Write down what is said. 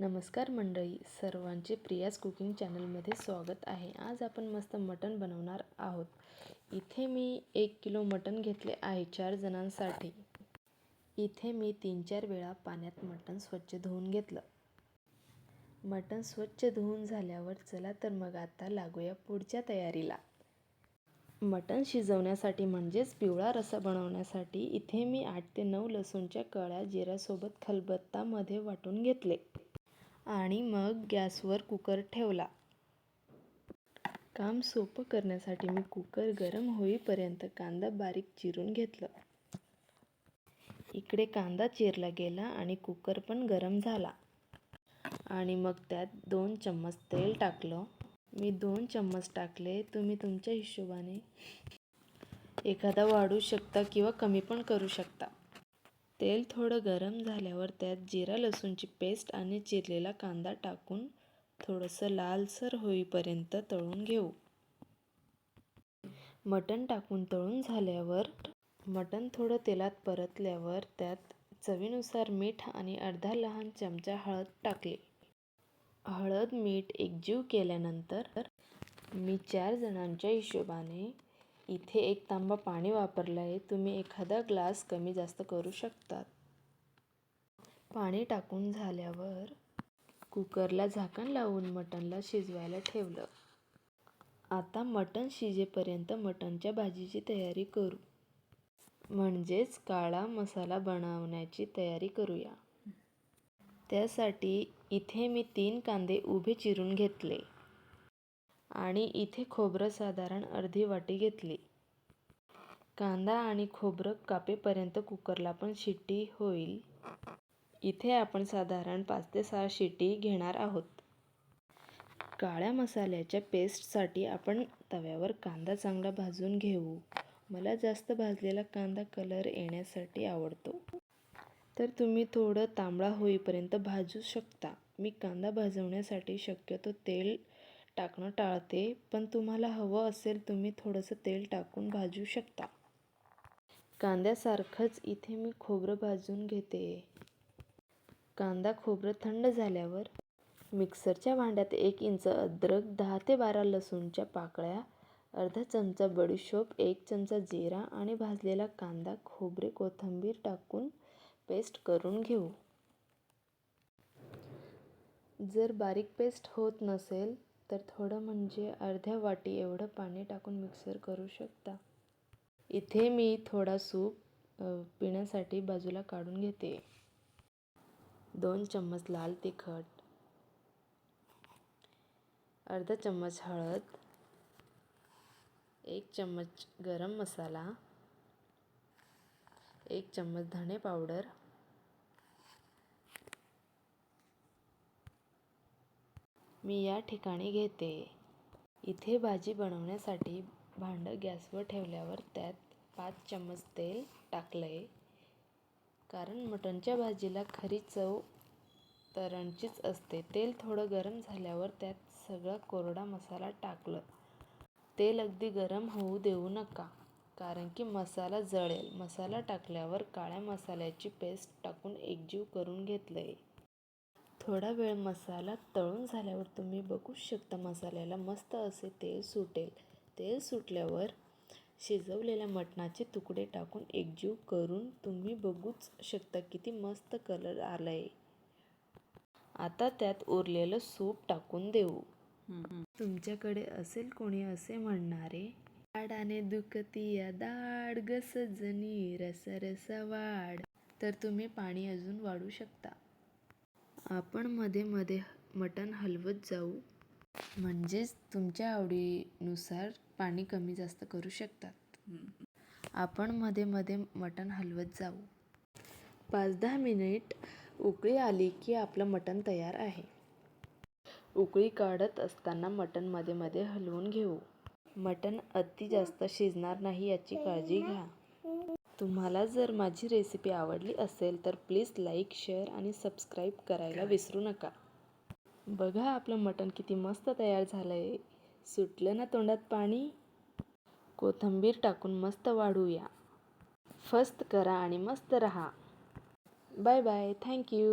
नमस्कार मंडळी सर्वांचे प्रियाज कुकिंग चॅनलमध्ये स्वागत आहे. आज आपण मस्त मटण बनवणार आहोत. इथे मी एक किलो मटण घेतले आहे चार जणांसाठी. इथे मी तीन चार वेळा पाण्यात मटण स्वच्छ धुवून घेतलं. मटण स्वच्छ धुवून झाल्यावर चला तर मग आता लागूया पुढच्या तयारीला. मटण शिजवण्यासाठी म्हणजेच पिवळा रस्सा बनवण्यासाठी इथे मी आठ ते नऊ लसूणच्या कळ्या जिऱ्यासोबत खलबत्तामध्ये वाटून घेतले. आणि मग गॅसवर कुकर ठेवला. काम सोपं करण्यासाठी मी कुकर गरम होईपर्यंत कांदा बारीक चिरून घेतलं. इकडे कांदा चिरला गेला आणि कुकर पण गरम झाला. आणि मग त्यात दोन चम्मच तेल टाकलं. मी दोन चम्मच टाकले. तुम्ही तुमच्या हिशोबाने एखादा वाढू शकता किंवा कमी पण करू शकता. तेल थोडं गरम झाल्यावर त्यात जिरा लसूणची पेस्ट आणि चिरलेला कांदा टाकून थोडंसं लालसर होईपर्यंत तळून घेऊ. मटण टाकून तळून झाल्यावर मटण थोडं तेलात परतल्यावर त्यात चवीनुसार मीठ आणि अर्धा लहान चमचा हळद टाकली. हळद मीठ एकजीव केल्यानंतर मी चार जणांच्या हिशोबाने इथे एक तांबा पाणी वापरलं आहे तुम्ही एखादा ग्लास कमी जास्त करू शकतात. पाणी टाकून झाल्यावर कुकरला झाकण लावून मटणला शिजवायला ठेवलं. आता मटण शिजेपर्यंत मटणच्या भाजीची तयारी करू. म्हणजेच काळा मसाला बनवण्याची तयारी करूया. त्यासाठी इथे मी तीन कांदे उभे चिरून घेतले. आणि इथे खोबरं साधारण अर्धी वाटी घेतली. कांदा आणि खोबरं कापेपर्यंत कुकरला पण शिट्टी होईल. इथे आपण साधारण पाच ते सहा शिट्टी घेणार आहोत. काळ्या मसाल्याच्या पेस्टसाठी आपण तव्यावर कांदा चांगला भाजून घेऊ. मला जास्त भाजलेला कांदा कलर येण्यासाठी आवडतो. तर तुम्ही थोडं तांबडा होईपर्यंत भाजू शकता. मी कांदा भाजवण्यासाठी शक्यतो तेल टाकणं टाळते पण तुम्हाला हवं असेल तुम्ही थोडंसं तेल टाकून भाजू शकता. कांद्यासारखंच इथे मी खोबरं भाजून घेते. कांदा खोबरं थंड झाल्यावर मिक्सरच्या भांड्यात एक इंच अद्रक दहा ते बारा लसूणच्या पाकळ्या अर्धा चमचा बडीशोप एक चमचा जिरा आणि भाजलेला कांदा खोबरे कोथिंबीर टाकून पेस्ट करून घेऊ. जर बारीक पेस्ट होत नसेल तर थोडं म्हणजे अर्ध्या वाटी एवढं पाणी टाकून मिक्सर करू शकता. इथे मी थोडा सूप पिण्यासाठी बाजूला काढून घेते. दोन चम्मच लाल तिखट अर्धा चम्मच हळद एक चम्मच गरम मसाला एक चम्मच धणे पावडर मी या ठिकाणी घेते. इथे भाजी बनवण्यासाठी भांडं गॅसवर ठेवल्यावर त्यात पाच चम्मच तेल टाकलं आहे कारण मटणच्या भाजीला खरी चव तरणचीच असते. तेल थोडं गरम झाल्यावर त्यात सगळा कोरडा मसाला टाकलं. तेल अगदी गरम होऊ देऊ नका कारण की मसाला जळेल. मसाला टाकल्यावर काळ्या मसाल्याची पेस्ट टाकून एकजीव करून घेतलं आहे थोडा वेळ मसाला तळून झाल्यावर तुम्ही बघू शकता मसाल्याला मस्त असे तेल सुटेल. तेल सुटल्यावर शिजवलेल्या मटणाचे तुकडे टाकून एकजीव करून तुम्ही बघूच शकता किती मस्त कलर आला आहे आता त्यात उरलेलं सूप टाकून देऊ. तुमच्याकडे असेल कोणी असे म्हणणारे लाडाने दुखती या दाड ग सजनी रस रस वाढ. तर तुम्ही पाणी अजून वाढू शकता. आपण मध्ये मध्ये मटण हलवत जाऊ. म्हणजेच तुमच्या आवडीनुसार पाणी कमी जास्त करू शकतात. आपण मध्ये मध्ये मटण हलवत जाऊ. पाच दहा मिनिट उकळी आली की आपलं मटण तयार आहे. उकळी काढत असताना मटणमध्ये मध्ये हलवून घेऊ. मटण अति जास्त शिजणार नाही याची काळजी घ्या. तुम्हाला जर माझी रेसिपी आवडली असेल तर प्लीज लाईक शेअर आणि सबस्क्राईब करायला विसरू नका. बघा आपलं मटण किती मस्त तयार झालं आहे सुटलं ना तोंडात पाणी? कोथिंबीर टाकून मस्त वाढूया. फस्त करा आणि मस्त रहा. Bye bye thank you